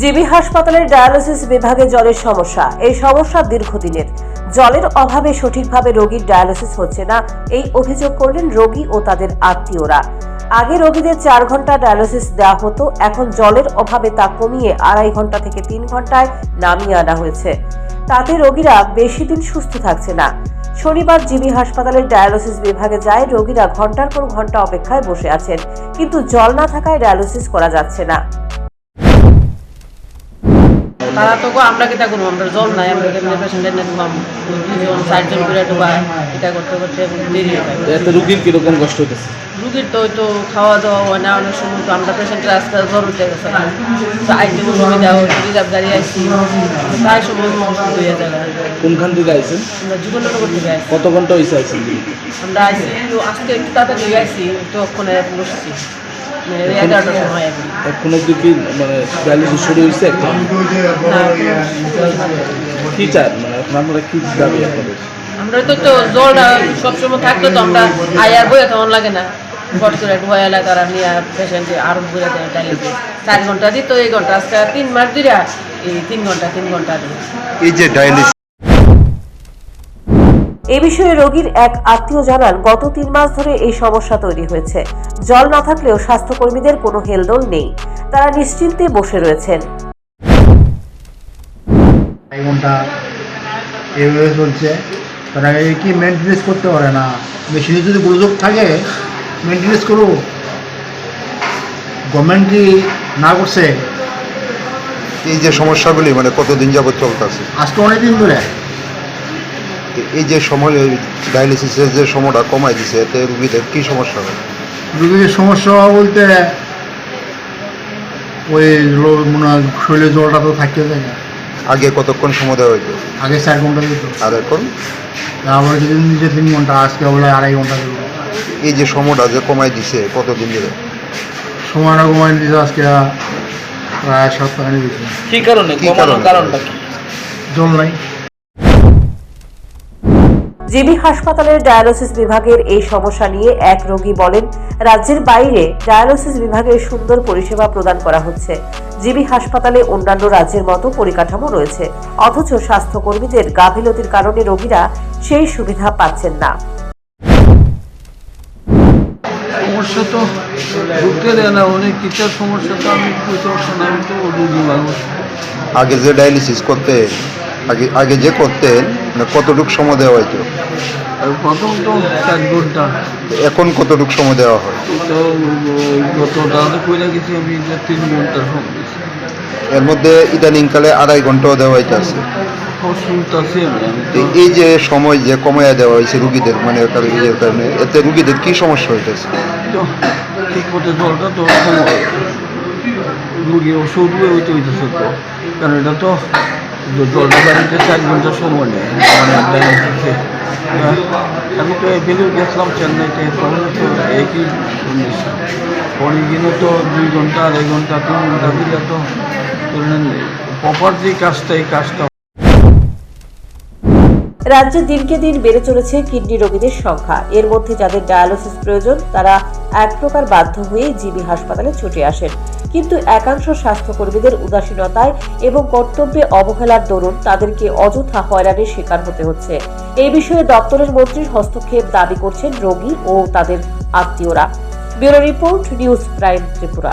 GB হাসপাতালের dialysis বিভাগে জলের সমস্যা। এই সমস্যা দীর্ঘদিনের। জলের অভাবে সঠিকভাবে রোগীর ডায়ালিসিস হচ্ছে না, এই অভিযোগ করলেন রোগী ও তাদের আত্মীয়রা। আগে রোগীদের চার ঘণ্টা ডায়ালিসিস দেওয়া হতো, এখন জলের অভাবে তা কমিয়ে আড়াই ঘণ্টা থেকে তিন ঘন্টায় নামিয়ে আনা হয়েছে। তাতে রোগীরা বেশি দিন সুস্থ থাকছে না। শনিবার জিবি হাসপাতালের ডায়ালিসিস বিভাগে যায় রোগীরা ঘণ্টার পর ঘণ্টা অপেক্ষায় বসে আছেন, কিন্তু জল না থাকায় ডায়ালিসিস করা যাচ্ছে না। তারা তো আমরা কিতা করব? আমরা জল নাই আমরা কেমনি পেশেন্টের না ডুবাম দুজন চারজন করে ডুবাই এটা করতে করতে দেরি হয়ে এত রুগীর কীরকম কষ্ট হইতেছে? রুগীর তো ওই তো খাওয়া দাওয়া হয় না অনেক সময় তো আমরা পেশেন্টের আস্তে জ্বর উঠে গেছে আইতে সুবিধা হয় রিজার্ভ গাড়ি আইসি তাই সময় মুশকিল হয়ে যায়। কোনখান থেকে আইছেন? আমরা যুগনগর থেকে আইসি কত ঘণ্টা হয়েছে আইছেন? আমরা আইসি আজকে একটু তাড়াতাড়ি আইসি তো ওখানে বসছি। এখন এখন অব্দি কি মানে ডায়ালিসিস শুরু হয়েছে? এখন কি চান? মানে আপনারা কি দাবি আপনাদের? আমরা তো তো জলটা সবসময় থাকতো তো আমরা আয়ার বইয়া লাগে না। ফট করে একটু বয়া লাগে তারা নিয়ে পেশেন্টে আরও বইয়া দেয় ডায়ালিসিস চার ঘণ্টা দিত এই ঘণ্টা আজকে তিন মাস দিরা এই তিন ঘণ্টা তিন ঘণ্টা এই যে ডায়ালিসিস এ বিষয়ে রোগীর এক আত্মীয় জানান গত তিন মাস ধরে এই সমস্যা তৈরি হয়েছে। জল না থাকলেও স্বাস্থ্যকর্মীদের কোনো হেলদোল নেই। তারা নিশ্চিন্তে বসে রয়েছেন। চলছে। তারা এই কি মেনটেনেন্স করতে পারে না? মেশিনে যদি গোলযোগ থাকে মেনটেনেন্স করুক। গভর্নমেন্ট কি না করছে। এই যে সমস্যাগুলি মানে কতদিন যাবত চলতেছে? আজকে অনেক দিন ধরে। এই যে সময় ডায়ালিসিসের যে সময়টা কমাই দিছে এতে রুগীদের কি সমস্যা হয়? রোগীদের সমস্যা বলতে ওই মনে হয় শরীরে জলটা তো থাকতে যায় না। আগে কতক্ষণ সময় দেওয়া হইতো? আগে চার ঘণ্টা দিত। আর এখন? আবার যেদিন নিজে তিন ঘণ্টা আজকে বলে আড়াই ঘণ্টা দিল। এই যে সময়টা যে কমাই দিছে কতদিন ধরে? সময়টা কমাই দিতে আজকে প্রায় সপ্তাহে দিচ্ছে কি কারণে? কি কমানোর কারণটা কি? জল নাই। জিবি হাসপাতালের ডায়ালিসিস বিভাগের এই সমস্যা নিয়ে এক রোগী বলেন রাজ্যের বাইরে ডায়ালিসিস বিভাগের সুন্দর পরিষেবা প্রদান করা হচ্ছে। জিবি হাসপাতালে অন্যান্য রাজ্যের মতো পরিকাঠামো রয়েছে অথচ স্বাস্থ্যকর্মীদের গাফিলতির কারণে রোগীরা সেই সুবিধা পাচ্ছেন না। সমস্যা তো ঢুকতে দেয় না অনেক কিছুর সমস্যা তো আমি তো রুগী মানুষ। আগে যে ডায়ালিসিস করতে আগে আগে যে করতেন মানে কতটুক সময় দেওয়া আর প্রথম তো চার ঘণ্টা। এখন কতটুক সময় দেওয়া হয়? তো গত দাদা কইলা গেছি আমি যে তিন ঘণ্টার সময় দিয়েছি এর মধ্যে ইদানিংকালে আড়াই ঘন্টাও দেওয়া হইতেছে। এই যে সময় যে কমাইয়া দেওয়া হয়েছে রুগীদের মানে ইয়ের কারণে এতে রুগীদের কি সমস্যা হইতেছে? তো ঠিক মতো জলটা তো রুগী ওষুধ হইতে হইতেছে তো কারণ এটা তো মানে ডায়ালিসিসে আমি তো এফেলেও গেছিলাম চেন্নাইতে, তখন তো একই কন্ডিশন অনেকদিনও তো দুই ঘণ্টা, আড়াই ঘণ্টা, তিন ঘণ্টা দিলে তো প্রপার যে কাজটা, এই কাজটা রাজ্যে দিনকে দিন বেড়ে চলেছে কিডনি রোগীদের সংখ্যা। এর মধ্যে যাদের ডায়ালিসিস প্রয়োজন, তারা এক প্রকার বাধ্য হয়ে জিবি হাসপাতালে ছুটে আসেন। কিন্তু একাংশ স্বাস্থ্যকর্মীদের উদাসীনতায় এবং কর্তব্যে অবহেলার দরুন তাদেরকে অযথা হয়রানির শিকার হতে হচ্ছে। এই বিষয়ে দপ্তরের মন্ত্রীর হস্তক্ষেপ দাবি করছেন রোগী ও তাদের আত্মীয়রা। Bureau report, news prime Tripura.